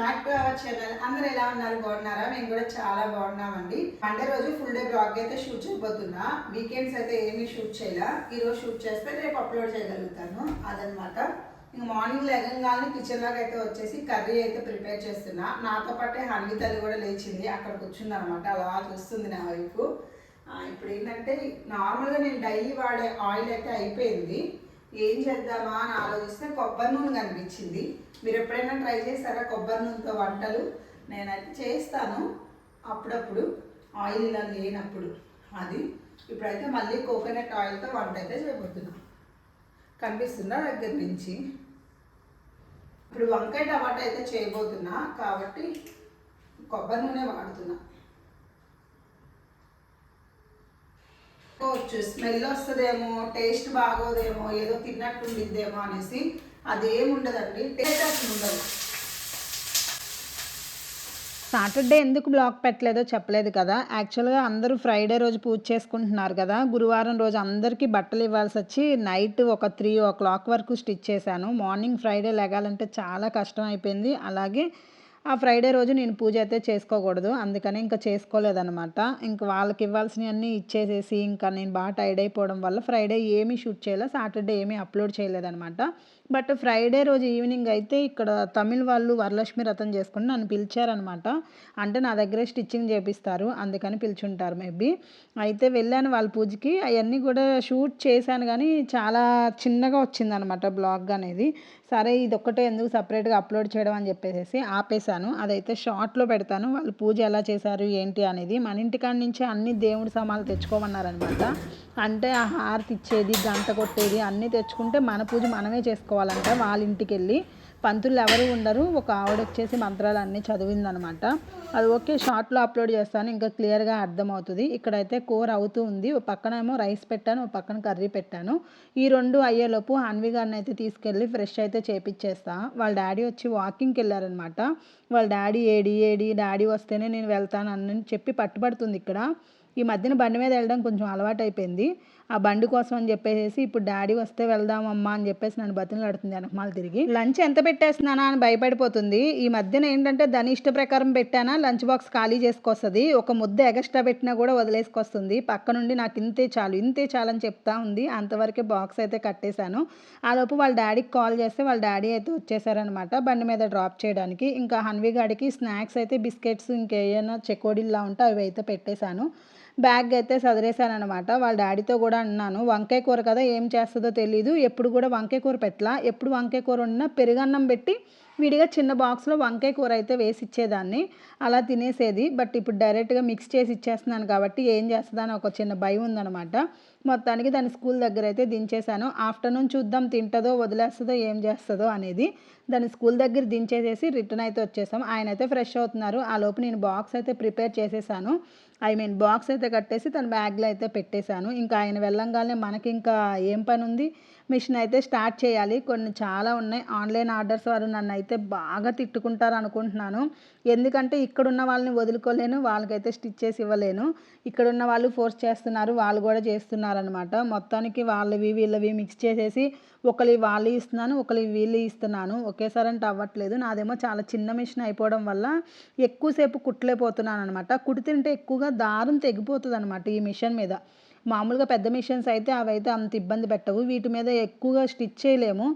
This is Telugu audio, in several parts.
బ్యాక్ టు అవర్ ఛానల్ అందరూ ఎలా ఉన్నారు? బాగున్నారా? మేము కూడా చాలా బాగున్నామండి. మండే రోజు ఫుల్ డే బ్లాగ్ అయితే షూట్ చేయబోతున్నా. వీకెండ్స్ అయితే ఏమీ షూట్ చేయలే. ఈ రోజు షూట్ చేస్తే రేపు అప్లోడ్ చేయగలుగుతాను అదనమాట. ఇంక మార్నింగ్ లెగంగానే కిచెన్లోకి అయితే వచ్చేసి కర్రీ అయితే ప్రిపేర్ చేస్తున్నా. నాతో పాటే హన్వి తల్లి కూడా లేచింది. అక్కడ కూర్చుంది అనమాట అలా చూస్తుంది నా వైపు. ఇప్పుడు ఏంటంటే నార్మల్గా నేను డైలీ వాడే ఆయిల్ అయితే అయిపోయింది. ఏం చేద్దామా అని ఆలోచిస్తే కొబ్బరి నూనె కనిపించింది. మీరు ఎప్పుడైనా ట్రై చేస్తారా కొబ్బరి నూనెతో వంటలు? నేనైతే చేస్తాను. అప్పుడప్పుడు ఆయిల్ ఇలా లేనప్పుడు. అది ఇప్పుడైతే మళ్ళీ కోకోనట్ ఆయిల్తో వంట అయితే చేయబోతున్నాను కనిపిస్తుందా దగ్గర నుంచి? ఇప్పుడు వంకాయ టమాటా అయితే చేయబోతున్నా కాబట్టి కొబ్బరి నూనె వాడుతున్నా. అనుకోవచ్చు స్మెల్ వస్తుందేమో టేస్ట్ బాగోదేమో ఏదో తిన్నట్టు ఉండిద్దేమో అనేసి అదేం ఉండదండి టేస్ట్ అసలు ఉండదు సాటర్డే ఎందుకు బ్లాక్ పెట్టలేదో చెప్పలేదు కదా. యాక్చువల్గా అందరూ ఫ్రైడే రోజు పూజ చేసుకుంటున్నారు కదా. గురువారం రోజు అందరికీ బట్టలు ఇవ్వాల్సి వచ్చి నైట్ ఒక త్రీ ఓ క్లాక్ వరకు స్టిచ్ చేశాను. మార్నింగ్ ఫ్రైడే లెగాలంటే చాలా కష్టం అయిపోయింది. అలాగే ఆ ఫ్రైడే రోజు నేను పూజ అయితే చేసుకోకూడదు. అందుకని ఇంకా చేసుకోలేదన్నమాట. ఇంకా వాళ్ళకి ఇవ్వాల్సినవన్నీ ఇచ్చేసేసి ఇంకా నేను బాగా టైర్డ్ అయిపోవడం వల్ల ఫ్రైడే ఏమీ షూట్ చేయలేదు సాటర్డే ఏమీ అప్లోడ్ చేయలేదన్నమాట. బట్ ఫ్రైడే రోజు ఈవినింగ్ అయితే ఇక్కడ తమిళ్ వాళ్ళు వరలక్ష్మి రథం చేసుకుని నన్ను పిలిచారనమాట. అంటే నా దగ్గరే స్టిచ్చింగ్ చేపిస్తారు అందుకని పిలుచుంటారు మేబీ. అయితే వెళ్ళాను వాళ్ళ పూజకి. అవన్నీ కూడా షూట్ చేశాను కానీ చాలా చిన్నగా వచ్చిందనమాట బ్లాగ్ అనేది. సరే ఇది ఒక్కటే ఎందుకు సపరేట్గా అప్లోడ్ చేయడం అని చెప్పేసి ఆపేశాను. అదైతే షార్ట్లో పెడతాను. వాళ్ళు పూజ ఎలా చేశారు ఏంటి అనేది. మన ఇంటికాడ నుంచి అన్ని దేవుడి సామాన్లు తెచ్చుకోమన్నారనమాట. అంటే ఆ హారతి ఇచ్చేది గంట కొట్టేది అన్నీ తెచ్చుకుంటే మన పూజ మనమే చేసుకోవాలంట వాళ్ళ ఇంటికి వెళ్ళి పంతులు ఎవరు ఉండరు. ఒక ఆవిడ వచ్చేసి మంత్రాలు అన్నీ చదివిందనమాట. అది ఓకే షార్ట్లో అప్లోడ్ చేస్తాను ఇంకా క్లియర్గా అర్థమవుతుంది. ఇక్కడైతే కూర అవుతూ ఉంది. ఒక పక్కనేమో రైస్ పెట్టాను ఒక పక్కన కర్రీ పెట్టాను. ఈ రెండు అయ్యేలోపు అన్వి గారిని అయితే తీసుకెళ్ళి ఫ్రెష్ అయితే చేపిచ్చేస్తా. వాళ్ళ డాడీ వచ్చి వాకింగ్కి వెళ్ళారనమాట. వాళ్ళ డాడీ ఏడి ఏడి డాడీ వస్తేనే నేను వెళ్తాను అని చెప్పి పట్టుబడుతుంది ఇక్కడ. ఈ మధ్యన బండి మీద వెళ్ళడం కొంచెం అలవాటు అయిపోయింది ఆ బండి కోసం అని చెప్పేసి ఇప్పుడు డాడీ వస్తే వెళ్దామమ్మా అని చెప్పేసి నన్ను బతిలాడుతుంది వెనకమాల తిరిగి. లంచ్ ఎంత పెట్టేస్తున్నానా అని భయపడిపోతుంది. ఈ మధ్యన ఏంటంటే దాని ఇష్ట ప్రకారం పెట్టానా లంచ్ బాక్స్ ఖాళీ చేసుకొస్తుంది ఒక ముద్ద ఎగస్ట్రా పెట్టినా కూడా వదిలేసుకొస్తుంది. పక్క నుండి నాకు ఇంతే చాలు ఇంతే చాలు అని చెప్తా ఉంది. అంతవరకే బాక్స్ అయితే కట్టేశాను. ఆ లోపు వాళ్ళ డాడీకి కాల్ చేస్తే వాళ్ళ డాడీ అయితే వచ్చేసారనమాట బండి మీద డ్రాప్ చేయడానికి. ఇంకా హన్వి గాడికి స్నాక్స్ అయితే బిస్కెట్స్ ఇంకేమైనా చెకోడీల్లా ఉంటే అవి అయితే పెట్టేశాను. బ్యాగ్ అయితే సదిరేశాను అనమాట వాళ్ళ డాడీతో కూడా అన్నాను వంకాయ కూర కదా ఏం చేస్తుందో తెలీదు ఎప్పుడు కూడా వంకాయ కూర పెట్టలా ఎప్పుడు వంకాయ కూర ఉన్నా పెరుగన్నం పెట్టి విడిగా చిన్న బాక్స్లో వంకాయ కూర అయితే వేసి ఇచ్చేదాన్ని అలా తినేసేది. బట్ ఇప్పుడు డైరెక్ట్గా మిక్స్ చేసి ఇచ్చేస్తున్నాను కాబట్టి ఏం చేస్తుందని ఒక చిన్న భయం ఉందనమాట మొత్తానికి దాని స్కూల్ దగ్గర అయితే దించేశాను. ఆఫ్టర్నూన్ చూద్దాం తింటుందో వదిలేస్తుందో ఏం చేస్తుందో అనేది దాని స్కూల్ దగ్గర దించేసేసి రిటర్న్ అయితే వచ్చేసాం. ఆయన అయితే ఫ్రెష్ అవుతున్నారు. ఆ లోపు నేను బాక్స్ అయితే ప్రిపేర్ చేసేసాను. ఐ మీన్ బాక్స్ అయితే కట్టేసి తన బ్యాగ్లో అయితే పెట్టేశాను. ఇంకా ఆయన వెళ్ళంగానే మనకి ఇంకా ఏం పని ఉంది మిషన్ అయితే స్టార్ట్ చేయాలి. కొన్ని చాలా ఉన్నాయి. ఆన్లైన్ ఆర్డర్స్ వారు నన్ను అయితే బాగా తిట్టుకుంటారు అనుకుంటున్నాను. ఎందుకంటే ఇక్కడున్న వాళ్ళని వదులుకోలేను వాళ్ళకైతే స్టిచ్ చేసి ఇవ్వలేను. ఇక్కడున్న వాళ్ళు ఫోర్స్ చేస్తున్నారు వాళ్ళు కూడా చేస్తున్నారు అనమాట మొత్తానికి వాళ్ళవి వీళ్ళవి మిక్స్ చేసేసి ఒకరి వాళ్ళు ఇస్తున్నాను ఒకరి వీళ్ళు ఇస్తున్నాను. ఒకేసారి అంటే అవ్వట్లేదు. నాదేమో చాలా చిన్న మిషన్ అయిపోవడం వల్ల ఎక్కువసేపు కుట్టలేకపోతున్నాను అనమాట కుడితింటే ఎక్కువగా దారం తెగిపోతుంది అనమాట ఈ మిషన్ మీద. మామూలుగా పెద్ద మిషన్స్ అయితే అవి అయితే అంత ఇబ్బంది పెట్టవు. వీటి మీద ఎక్కువగా స్టిచ్ చేయలేము.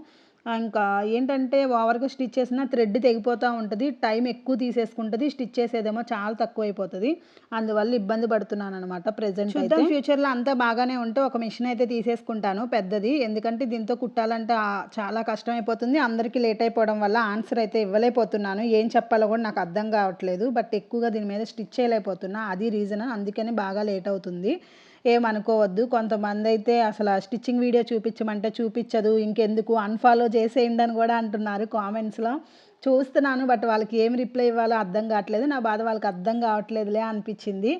ఇంకా ఏంటంటే ఓవర్గా స్టిచ్ చేసిన థ్రెడ్ తెగిపోతూ ఉంటుంది. టైం ఎక్కువ తీసేసుకుంటుంది. స్టిచ్ చేసేదేమో చాలా తక్కువ అయిపోతుంది అందువల్ల ఇబ్బంది పడుతున్నాను అనమాట ప్రెసెంట్ అయితే. ఫ్యూచర్లో అంతా బాగానే ఉంటే ఒక మిషన్ అయితే తీసేసుకుంటాను పెద్దది. ఎందుకంటే దీంతో కుట్టాలంటే చాలా కష్టం అయిపోతుంది అందరికీ లేట్ అయిపోవడం వల్ల ఆన్సర్ అయితే ఇవ్వలేకపోతున్నాను. ఏం చెప్పాలో కూడా నాకు అర్థం కావట్లేదు. బట్ ఎక్కువగా దీని మీద స్టిచ్ చేయలేకపోతున్నా. అది రీజన్ అందుకని బాగా లేట్ అవుతుంది. ఏమనుకోవద్దు. కొంతమంది అయితే అసలు స్టిచ్చింగ్ వీడియో చూపించమంటే చూపించదు. ఇంకెందుకు? అన్ఫాలో చేసేయండి అని కూడా అంటున్నారు కామెంట్స్లో చూస్తున్నాను బట్ వాళ్ళకి ఏం రిప్లై ఇవ్వాలో అర్థం కావట్లేదు. నా బాధ వాళ్ళకి అర్థం కావట్లేదులే అనిపించింది.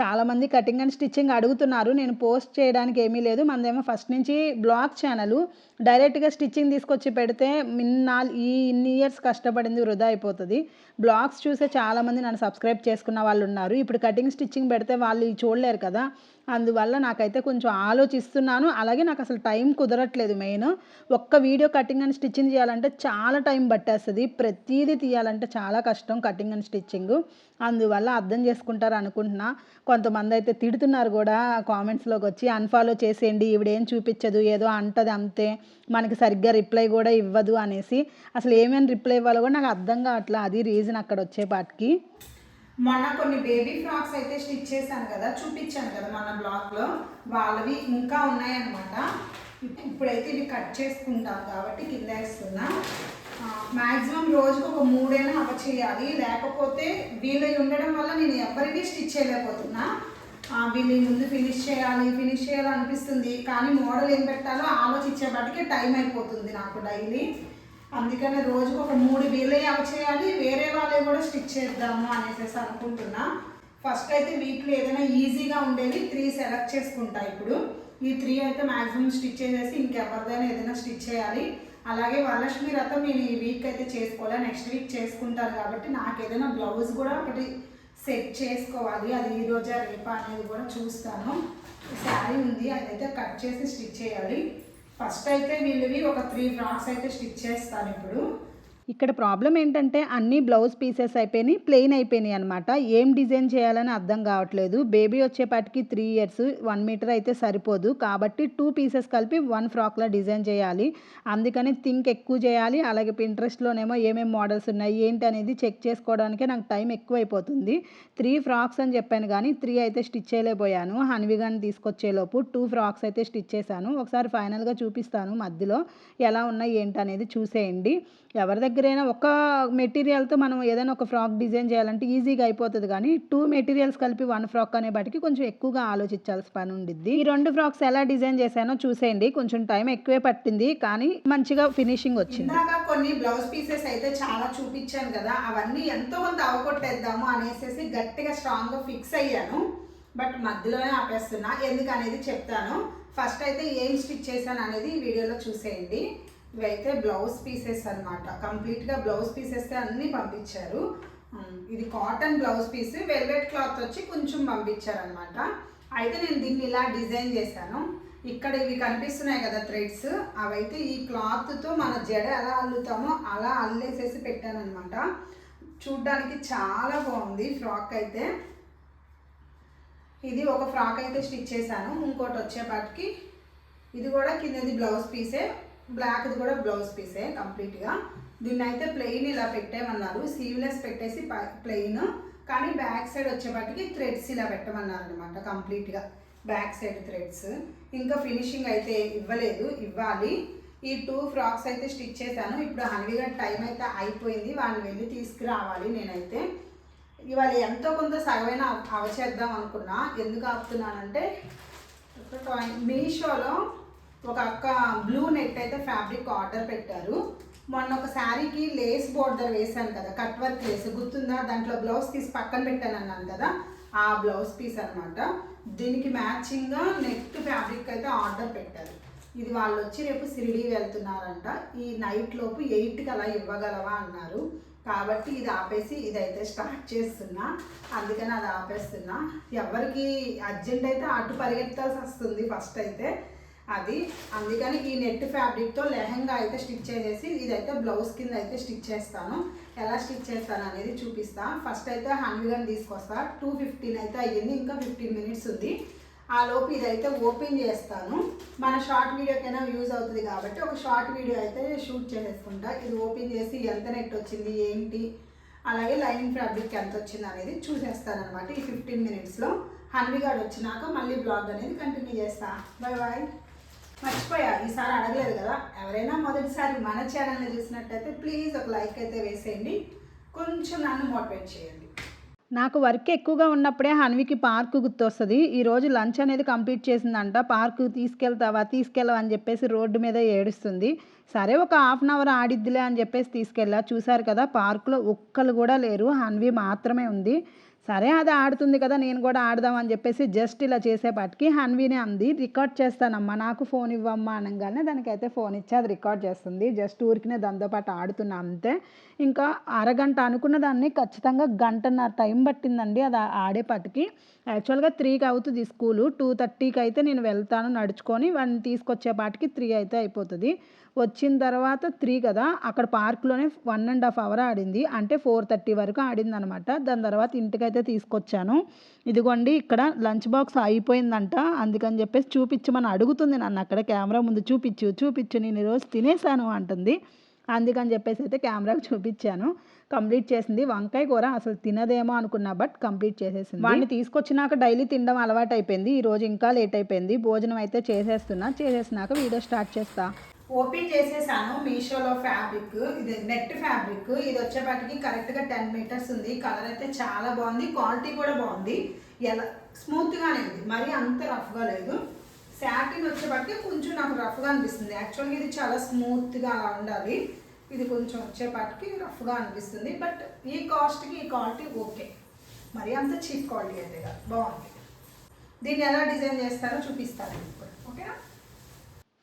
చాలామంది కటింగ్ అండ్ స్టిచ్చింగ్ అడుగుతున్నారు. నేను పోస్ట్ చేయడానికి ఏమీ లేదు. మనదేమో ఫస్ట్ నుంచి బ్లాగ్ ఛానల్ డైరెక్ట్గా స్టిచ్చింగ్ తీసుకొచ్చి పెడితే మిన్నాల్ ఈ ఇన్ని ఇయర్స్ కష్టపడింది వృధా అయిపోతుంది. బ్లాగ్స్ చూసే చాలామంది నన్ను సబ్స్క్రైబ్ చేసుకున్న వాళ్ళు ఉన్నారు. ఇప్పుడు కటింగ్ స్టిచ్చింగ్ పెడితే వాళ్ళు చూడలేరు కదా. అందువల్ల నాకైతే కొంచెం ఆలోచిస్తున్నాను. అలాగే నాకు అసలు టైం కుదరట్లేదు మెయిన్. ఒక్క వీడియో కటింగ్ అండ్ స్టిచ్చింగ్ చేయాలంటే చాలా టైం పట్టేస్తుంది. ప్రతిదీ తీయాలంటే చాలా కష్టం కటింగ్ అండ్ స్టిచ్చింగ్. అందువల్ల అర్థం చేసుకుంటారు అనుకుంటున్నా. కొంతమంది అయితే తిడుతున్నారు కూడా కామెంట్స్లోకి వచ్చి అన్ఫాలో చేసేయండి ఈవిడేం చూపించదు ఏదో అంటది అంతే. మనకి సరిగ్గా రిప్లై కూడా ఇవ్వదు అనేసి. అసలు ఏమేమి రిప్లై ఇవ్వాలో కూడా నాకు అర్థం కావట్లేదు అది రీజన్ అక్కడ వచ్చేపాటికి మొన్న కొన్ని బేబీ ఫ్రాక్స్ అయితే స్టిచ్ చేశాను కదా చూపించాను కదా మన బ్లాగ్లో వాళ్ళవి ఇంకా ఉన్నాయన్నమాట. ఇప్పుడైతే ఇవి కట్ చేసుకుంటాం కాబట్టి కింద వేస్తున్నా. మ్యాక్సిమం రోజుకు ఒక మూడైనా అవ చేయాలి. లేకపోతే వీళ్ళవి ఉండడం వల్ల నేను ఎవరికి స్టిచ్ చేయలేకపోతున్నా. ఆ, వీళ్ళు ముందు ఫినిష్ చేయాలి ఫినిష్ చేయాలి అనిపిస్తుంది కానీ మోడల్ ఏం పెట్టాలో ఆలోచించేపాటికి టైం అయిపోతుంది నాకు డైలీ అందుకని రోజుకు ఒక మూడు వీళ్ళే అవి చేయాలి వేరే వాళ్ళే కూడా స్టిచ్ చేద్దాము అనేసి అనుకుంటున్నా. ఫస్ట్ అయితే వీక్లో ఏదైనా ఈజీగా ఉండేది త్రీ సెలెక్ట్ చేసుకుంటా ఇప్పుడు. ఈ త్రీ అయితే మ్యాక్సిమం స్టిచ్ చేసేసి ఇంకెవరిదైనా ఏదైనా స్టిచ్ చేయాలి. అలాగే వరలక్ష్మి రథం నేను ఈ వీక్ అయితే చేసుకోవాలి నెక్స్ట్ వీక్ చేసుకుంటాను కాబట్టి నాకు ఏదైనా బ్లౌజ్ కూడా ఒకటి సెట్ చేసుకోవాలి. అది ఈ రోజా రేపా అనేది కూడా చూస్తాను. శారీ ఉంది అదైతే కట్ చేసి స్టిచ్ చేయాలి. ఫస్ట్ అయితే వీళ్ళవి ఒక త్రీ ఫ్రాక్స్ అయితే స్టిచ్ చేస్తాను ఇప్పుడు. ఇక్కడ ప్రాబ్లం ఏంటంటే అన్ని బ్లౌజ్ పీసెస్ అయిపోయినాయి ప్లెయిన్ అయిపోయినాయి అనమాట ఏం డిజైన్ చేయాలని అర్థం కావట్లేదు. బేబీ వచ్చేపాటికి త్రీ ఇయర్స్ వన్ మీటర్ అయితే సరిపోదు. కాబట్టి టూ పీసెస్ కలిపి వన్ ఫ్రాక్లో డిజైన్ చేయాలి. అందుకని థింక్ ఎక్కువ చేయాలి. అలాగే పింట్రెస్ట్లోనేమో ఏమేమి మోడల్స్ ఉన్నాయి ఏంటి అనేది చెక్ చేసుకోవడానికే నాకు టైం ఎక్కువ అయిపోతుంది త్రీ ఫ్రాక్స్ అని చెప్పాను కానీ త్రీ అయితే స్టిచ్ చేయలేకపోయాను. హన్విగాని తీసుకొచ్చేలోపు టూ ఫ్రాక్స్ అయితే స్టిచ్ చేశాను. ఒకసారి ఫైనల్గా చూపిస్తాను మధ్యలో ఎలా ఉన్నాయి ఏంటి అనేది చూసేయండి. ఎవరి దగ్గరైనా ఒక మెటీరియల్తో మనం ఏదైనా ఒక ఫ్రాక్ డిజైన్ చేయాలంటే ఈజీగా అయిపోతుంది కానీ టూ మెటీరియల్స్ కలిపి వన్ ఫ్రాక్ అనే బట్టి కొంచెం ఎక్కువగా ఆలోచించాల్సి పని ఉండిద్ది. ఈ రెండు ఫ్రాక్స్ ఎలా డిజైన్ చేశానో చూసేయండి. కొంచెం టైం ఎక్కువే పట్టింది కానీ మంచిగా ఫినిషింగ్ వచ్చింది. కొన్ని బ్లౌజ్ పీసెస్ అయితే చాలా చూపించాను కదా అవన్నీ ఎంతో కొంత అవగొట్టేద్దాము అనేసి గట్టిగా స్ట్రాంగ్గా ఫిక్స్ అయ్యాను. బట్ మధ్యలోనే ఆపేస్తున్నా ఎందుకనేది చెప్తాను. ఫస్ట్ అయితే ఏం స్టిచ్ చేశాను అనేది వీడియోలో చూసేయండి. ఇవైతే బ్లౌజ్ పీసెస్ అనమాట కంప్లీట్గా బ్లౌజ్ పీసెస్ అన్నీ పంపించారు. ఇది cotton blouse piece velvet cloth వచ్చి కొంచెం పంపించారనమాట అయితే నేను దీన్ని ఇలా డిజైన్ చేశాను. ఇక్కడ ఇవి కనిపిస్తున్నాయి కదా థ్రెడ్స్ అవైతే ఈ క్లాత్తో మన జడ ఎలా అల్లుతామో అలా అల్లేసేసి పెట్టానమాట చూడ్డానికి చాలా బాగుంది ఫ్రాక్ అయితే. ఇది ఒక ఫ్రాక్ అయితే స్టిచ్ చేశాను. ఇంకోటి వచ్చేపాటికి ఇది కూడా కిందది బ్లౌజ్ పీసే బ్లాక్ది కూడా బ్లౌజ్ పీసే కంప్లీట్గా దీన్ని అయితే ప్లెయిన్ ఇలా పెట్టేమన్నారు. సీవ్లెస్ పెట్టేసి ప్లెయిన్ కానీ బ్యాక్ సైడ్ వచ్చేపాటికి థ్రెడ్స్ ఇలా పెట్టమన్నారు అనమాట కంప్లీట్గా బ్యాక్ సైడ్ థ్రెడ్స్ ఇంకా ఫినిషింగ్ అయితే ఇవ్వలేదు ఇవ్వాలి. ఈ టూ ఫ్రాక్స్ అయితే స్టిచ్ చేశాను. ఇప్పుడు హన్వీగా టైం అయితే అయిపోయింది. వాళ్ళని వెళ్ళి తీసుకురావాలి నేనైతే. ఇవాళ ఎంతో కొంత సగమైన అవచేద్దాం అనుకున్నా. ఎందుకు ఆపుతున్నానంటే మీషోలో ఒక అక్క బ్లూ నెట్ అయితే ఫ్యాబ్రిక్ ఆర్డర్ పెట్టారు. మొన్న ఒక శారీకి లేస్ బోర్డర్ వేశాను కదా కట్ వర్క్ లేస్ గుర్తుందా? దాంట్లో బ్లౌజ్ తీసి పక్కన పెట్టాను అన్నాను కదా ఆ బ్లౌజ్ పీస్ అన్నమాట. దీనికి మ్యాచింగ్గా నెట్ ఫ్యాబ్రిక్ అయితే ఆర్డర్ పెట్టారు. ఇది వాళ్ళు వచ్చి రేపు సిరిడి వెళ్తున్నారంట. ఈ నైట్ లోపు ఎయిట్కి అలా ఇవ్వగలవా అన్నారు. కాబట్టి ఇది ఆపేసి ఇదైతే స్టార్ట్ చేస్తున్నా. అందుకని అది ఆపేస్తున్నా. ఎవరికి అర్జెంట్ అయితే అటు పరిగెత్తాల్సి వస్తుంది ఫస్ట్ అయితే. అది. అందుకని ఈ నెట్ ఫ్యాబ్రిక్తో లెహంగా అయితే స్టిచ్ చేసేసి ఇదైతే బ్లౌజ్ కింద అయితే స్టిచ్ చేస్తాను. ఎలా స్టిచ్ చేస్తాను అనేది చూపిస్తాను ఫస్ట్ అయితే హండ్రెడ్ తీసుకొస్తా. టూ ఫిఫ్టీన్ అయితే అయ్యింది ఇంకా ఫిఫ్టీన్ మినిట్స్ ఉంది. ఆ లోపు ఇదైతే ఓపెన్ చేస్తాను. మన షార్ట్ వీడియోకైనా యూజ్ అవుతుంది కాబట్టి ఒక షార్ట్ వీడియో అయితే షూట్ చేసేసుకుంటా. ఇది ఓపెన్ చేసి ఎంత నెట్ వచ్చింది ఏంటి అలాగే లైనింగ్ ఫ్యాబ్రిక్ ఎంత వచ్చింది అనేది చూసేస్తాను అనమాట ఈ ఫిఫ్టీన్ మినిట్స్లో. హన్విగాడ్ వచ్చినాక మళ్ళీ బ్లాగ్ అనేది కంటిన్యూ చేస్తా. Bye bye. మర్చిపోయా ఈసారి అడగలేదు కదా. ఎవరైనా మొదటిసారి మన ఛానల్ని చూసినట్టయితే ప్లీజ్ ఒక లైక్ అయితే వేసేయండి. కొంచెం నన్ను మోటివేట్ చేయండి. నాకు వర్క్ ఎక్కువగా ఉన్నప్పుడే హన్వికి పార్క్ గుర్తొస్తుంది. ఈరోజు లంచ్ అనేది కంప్లీట్ చేసిందంట. పార్క్ తీసుకెళ్తావా తీసుకెళ్ళవా అని చెప్పేసి రోడ్డు మీద ఏడుస్తుంది. సరే ఒక హాఫ్ అన్ అవర్ ఆడిద్దిలే అని చెప్పేసి తీసుకెళ్ళా. చూశారు కదా పార్కులో ఒక్కరు కూడా లేరు. హన్వి మాత్రమే ఉంది. సరే అది ఆడుతుంది కదా నేను కూడా ఆడదాం అని చెప్పేసి జస్ట్ ఇలా చేసేపాటికి హన్వీనే అంది రికార్డ్ చేస్తానమ్మా నాకు ఫోన్ ఇవ్వమ్మా అనగానే దానికైతే ఫోన్ ఇచ్చి అది రికార్డ్ చేస్తుంది. జస్ట్ ఊరికినే దాంతోపాటు ఆడుతున్నా అంతే. ఇంకా అరగంట అనుకున్న దాన్ని ఖచ్చితంగా గంటన్నర టైం పట్టిందండి అది ఆడేపాటికి. యాక్చువల్గా త్రీకి అవుతుంది స్కూలు. టూ థర్టీకి అయితే నేను వెళ్తాను నడుచుకొని వాడిని తీసుకొచ్చేపాటికి త్రీ అయితే అయిపోతుంది. వచ్చిన తర్వాత త్రీ కదా అక్కడ పార్క్లోనే వన్ అండ్ హాఫ్ అవర్ ఆడింది. అంటే ఫోర్ థర్టీ వరకు ఆడింది అనమాట దాని తర్వాత ఇంటికైతే తీసుకొచ్చాను. ఇదిగోండి ఇక్కడ లంచ్ బాక్స్ అయిపోయిందంట. అందుకని చెప్పేసి చూపించమని అడుగుతుంది నన్ను. అక్కడ కెమెరా ముందు చూపించు చూపించు నేను ఈరోజు తినేసాను అంటుంది. అందుకని చెప్పేసి అయితే కెమెరాకు చూపించాను. కంప్లీట్ చేసింది. వంకాయ కూర అసలు తినదేమో అనుకున్నా బట్ కంప్లీట్ చేసేసింది. వాడిని తీసుకొచ్చినాక డైలీ తినడం అలవాటు అయిపోయింది ఈ రోజు ఇంకా లేట్ అయిపోయింది. భోజనం అయితే చేసేస్తున్నా. చేసేసినాక వీడియో స్టార్ట్ చేస్తా. ఓపెన్ చేసేసాను మీషోలో ఫ్యాబ్రిక్. ఇది నెట్ ఫ్యాబ్రిక్. ఇది వచ్చేపాటికి కరెక్ట్గా టెన్ మీటర్స్ ఉంది. కలర్ అయితే చాలా బాగుంది. క్వాలిటీ కూడా బాగుంది. ఎలా స్మూత్గానే ఉంది. మరీ అంత రఫ్గా లేదు. శాటిన్ వచ్చేపాటికి కొంచెం నాకు రఫ్గా అనిపిస్తుంది. యాక్చువల్గా ఇది చాలా స్మూత్గా అలా ఉండాలి. ఇది కొంచెం వచ్చేపాటికి రఫ్గా అనిపిస్తుంది. బట్ ఈ కాస్ట్కి ఈ క్వాలిటీ ఓకే మరీ అంత చీప్ క్వాలిటీ అయితే కాదు. బాగుంది. దీన్ని ఎలా డిజైన్ చేస్తారో చూపిస్తాను ఇప్పుడు ఓకేనా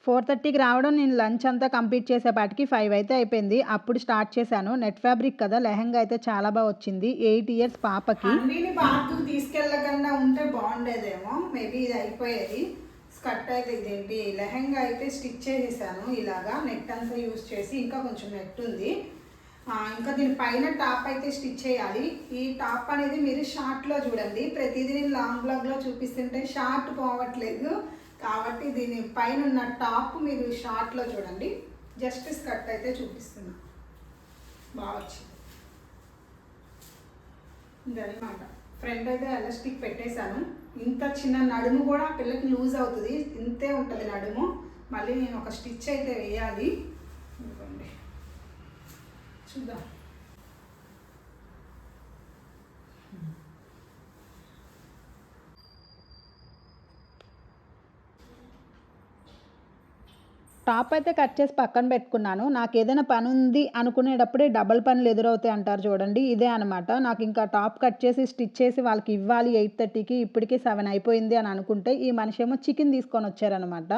ఫోర్ థర్టీకి రావడం నేను లంచ్ అంతా కంప్లీట్ చేసేపాటికి ఫైవ్ అయితే అయిపోయింది. అప్పుడు స్టార్ట్ చేశాను. నెట్ ఫ్యాబ్రిక్ కదా లెహంగా అయితే చాలా బాగా వచ్చింది. ఎయిట్ ఇయర్స్ పాపకి. అన్నిని తీసుకెళ్ళకుండా ఉంటే బాగుండేదేమో. మేబీ ఇది అయిపోయేది. స్కర్ట్ అయితే ఇదేంటి? లెహంగా అయితే స్టిచ్ చేసేసాను. ఇలాగా నెట్ అంతా యూస్ చేసి ఇంకా కొంచెం నెట్ ఉంది. ఇంకా దీని పైన టాప్ అయితే స్టిచ్ చేయాలి. ఈ టాప్ అనేది మీరు షార్ట్లో చూడండి. ప్రతిదీ నేను లాంగ్ బ్లాగ్లో చూపిస్తుంటే షార్ట్ పోవట్లేదు. కాబట్టి దీని పైన ఉన్న టాప్ మీరు షార్ట్లో చూడండి. జస్ట్ కట్ అయితే చూపిస్తున్నా. బాగా వచ్చింది. ఇదనమాట ఫ్రంట్ అయితే ఎలాస్టిక్ పెట్టేశాను. ఇంత చిన్న నడుము కూడా పిల్లకి లూజ్ అవుతుంది. ఇంతే ఉంటుంది నడుము. మళ్ళీ నేను ఒక స్టిచ్ అయితే వేయాలి. చూద్దాం. టాప్ అయితే కట్ చేసి పక్కన పెట్టుకున్నాను. నాకు ఏదైనా పని ఉంది అనుకునేటప్పుడే డబల్ పనులు ఎదురవుతాయి అంటారు చూడండి. ఇదే అనమాట నాకు ఇంకా టాప్ కట్ చేసి స్టిచ్ చేసి వాళ్ళకి ఇవ్వాలి ఎయిట్ థర్టీకి ఇప్పటికే సెవెన్ అయిపోయింది అని అనుకుంటే ఈ మనిషి ఏమో చికెన్ తీసుకొని వచ్చారనమాట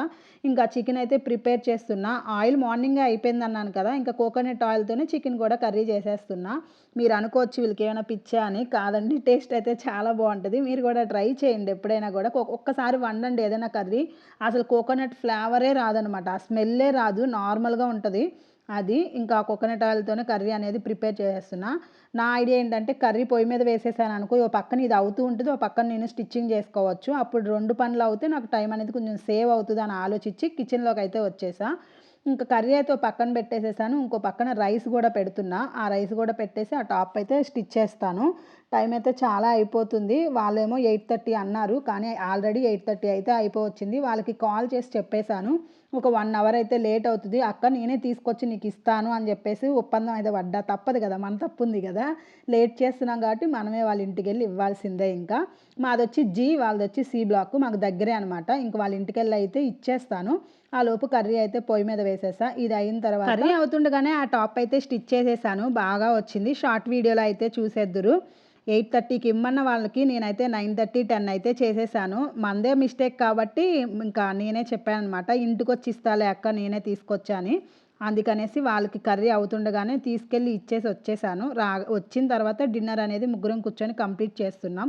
ఇంకా చికెన్ అయితే ప్రిపేర్ చేస్తున్నా. ఆయిల్ మార్నింగే అయిపోయింది అన్నాను కదా. ఇంకా కోకోనట్ ఆయిల్తోనే చికెన్ కూడా కర్రీ చేసేస్తున్నా. మీరు అనుకోవచ్చు వీళ్ళకి ఏమైనా పిచ్చా అని. కాదండి టేస్ట్ అయితే చాలా బాగుంటుంది. మీరు కూడా ట్రై చేయండి ఎప్పుడైనా కూడా. ఒక్కసారి వండండి ఏదైనా కర్రీ. అసలు కోకోనట్ ఫ్లేవరే రాదనమాట ఆ స్మెల్లే రాదు నార్మల్గా ఉంటుంది. అది ఇంకా కోకోనట్ ఆయిల్తోనే కర్రీ అనేది ప్రిపేర్ చేస్తున్నా. నా ఐడియా ఏంటంటే కర్రీ పొయ్యి మీద వేసేసాను అనుకో ఓ పక్కన ఇది అవుతూ ఉంటుంది ఓ పక్కన నేను స్టిచ్చింగ్ చేసుకోవచ్చు. అప్పుడు రెండు పనులు అవుతే నాకు టైం అనేది కొంచెం సేవ్ అవుతుంది అని ఆలోచించి కిచెన్లోకి అయితే వచ్చేసా. ఇంకా కర్రీ అయితే పక్కన పెట్టేసేసాను ఇంకో పక్కన రైస్ కూడా పెడుతున్నా. ఆ రైస్ కూడా పెట్టేసి ఆ టాప్ అయితే స్టిచ్ చేస్తాను. టైం అయితే చాలా అయిపోతుంది. వాళ్ళేమో ఎయిట్ థర్టీ అన్నారు కానీ ఆల్రెడీ ఎయిట్ థర్టీ అయితే అయిపోవచ్చింది. వాళ్ళకి కాల్ చేసి చెప్పేశాను. ఒక వన్ అవర్ అయితే లేట్ అవుతుంది. అక్క నేనే తీసుకొచ్చి నీకు ఇస్తాను అని చెప్పేసి ఒప్పందం అయితే పడ్డా. తప్పదు కదా మన తప్పు ఉంది కదా. లేట్ చేస్తున్నాం కాబట్టి మనమే వాళ్ళ ఇంటికి వెళ్ళి ఇవ్వాల్సిందే ఇంకా. మాది వచ్చి జీ వాళ్ళది వచ్చి సి బ్లాక్ మాకు దగ్గరే అనమాట ఇంక వాళ్ళ ఇంటికి వెళ్ళి అయితే ఇచ్చేస్తాను. ఆ లోపు కర్రీ అయితే పొయ్యి మీద వేసేసా. ఇది అయిన తర్వాత కర్రీ? అవుతుండగానే ఆ టాప్ అయితే స్టిచ్ చేసేసాను. బాగా వచ్చింది. షార్ట్ వీడియోలో అయితే చూసేద్దురు. ఎయిట్ థర్టీకి ఇమ్మన్న వాళ్ళకి నేనైతే నైన్ థర్టీ టెన్ అయితే చేసేసాను. మందే మిస్టేక్ కాబట్టి ఇంకా నేనే చెప్పాను అనమాట ఇంటికి వచ్చి ఇస్తాలే అక్క నేనే తీసుకొచ్చాని. అందుకనేసి వాళ్ళకి కర్రీ అవుతుండగానే తీసుకెళ్ళి ఇచ్చేసి వచ్చేసాను. రా వచ్చిన తర్వాత డిన్నర్ అనేది ముగ్గురం కూర్చొని కంప్లీట్ చేస్తున్నాం.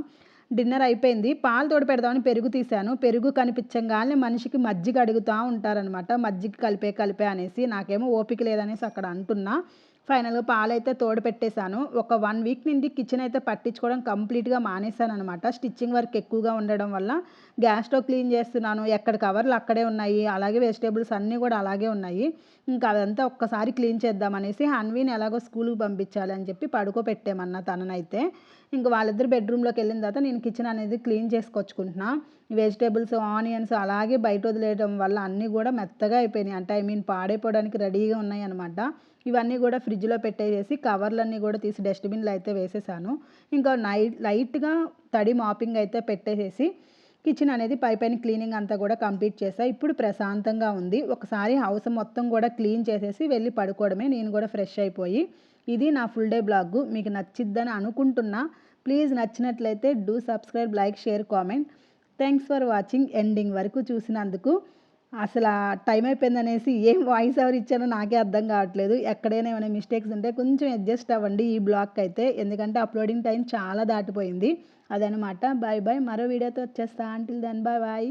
డిన్నర్ అయిపోయింది. పాలు తోడు పెడదామని పెరుగు తీశాను. పెరుగు కనిపించగానే మనిషికి మజ్జిగ అడుగుతూ ఉంటారనమాట మజ్జిగ కలిపే కలిపే అనేసి. నాకేమో ఓపిక లేదనేసి అక్కడ అంటున్నా. ఫైనల్గా పాలైతే తోడు పెట్టేశాను ఒక వన్ వీక్ నుండి కిచెన్ అయితే పట్టించుకోవడం కంప్లీట్గా మానేశాను అనమాట స్టిచ్చింగ్ వర్క్ ఎక్కువగా ఉండడం వల్ల గ్యాస్ స్టవ్ క్లీన్ చేస్తున్నాను. ఎక్కడ కవర్లు అక్కడే ఉన్నాయి. అలాగే వెజిటేబుల్స్ అన్నీ కూడా అలాగే ఉన్నాయి. ఇంకా అదంతా ఒక్కసారి క్లీన్ చేద్దామనేసి హన్వీని ఎలాగో స్కూల్కి పంపించాలి అని చెప్పి పడుకోబెట్టేమన్నా తననైతే. ఇంక వాళ్ళిద్దరు బెడ్రూమ్లోకి వెళ్ళిన తర్వాత నేను కిచెన్ అనేది క్లీన్ చేసుకొచ్చుకుంటున్నా. వెజిటేబుల్స్ ఆనియన్స్ అలాగే బయట వదిలేయడం వల్ల అన్నీ కూడా మెత్తగా అయిపోయినాయి. అంటే ఐ మీన్ పాడైపోవడానికి రెడీగా ఉన్నాయి అనమాట ఇవన్నీ కూడా ఫ్రిడ్జ్లో పెట్టేసేసి కవర్లన్నీ కూడా తీసి డస్ట్బిన్లో అయితే వేసేసాను. ఇంకా నైట్ లైట్గా తడి మాపింగ్ అయితే పెట్టేసేసి కిచెన్ అనేది పై పైన క్లీనింగ్ అంతా కూడా కంప్లీట్ చేసా. ఇప్పుడు ప్రశాంతంగా ఉంది. ఒకసారి హౌస్ మొత్తం కూడా క్లీన్ చేసేసి వెళ్ళి పడుకోవడమే. నేను కూడా ఫ్రెష్ అయిపోయి ఇది నా ఫుల్ డే బ్లాగ్. మీకు నచ్చిద్దని అనుకుంటున్నా ప్లీజ్ నచ్చినట్లయితే do subscribe like share comment. Thanks for watching. Ending వరకు చూసినందుకు అసలు ఆ టైం అయిపోయిందనేసి ఏం వాయిస్ ఎవరు ఇచ్చానో నాకే అర్థం కావట్లేదు. ఎక్కడైనా ఏమైనా మిస్టేక్స్ ఉంటే కొంచెం అడ్జస్ట్ అవ్వండి ఈ బ్లాగ్ అయితే. ఎందుకంటే అప్లోడింగ్ టైం చాలా దాటిపోయింది. అదనమాట బాయ్ బాయ్ మరో వీడియోతో వచ్చేస్తా. Until then bye bye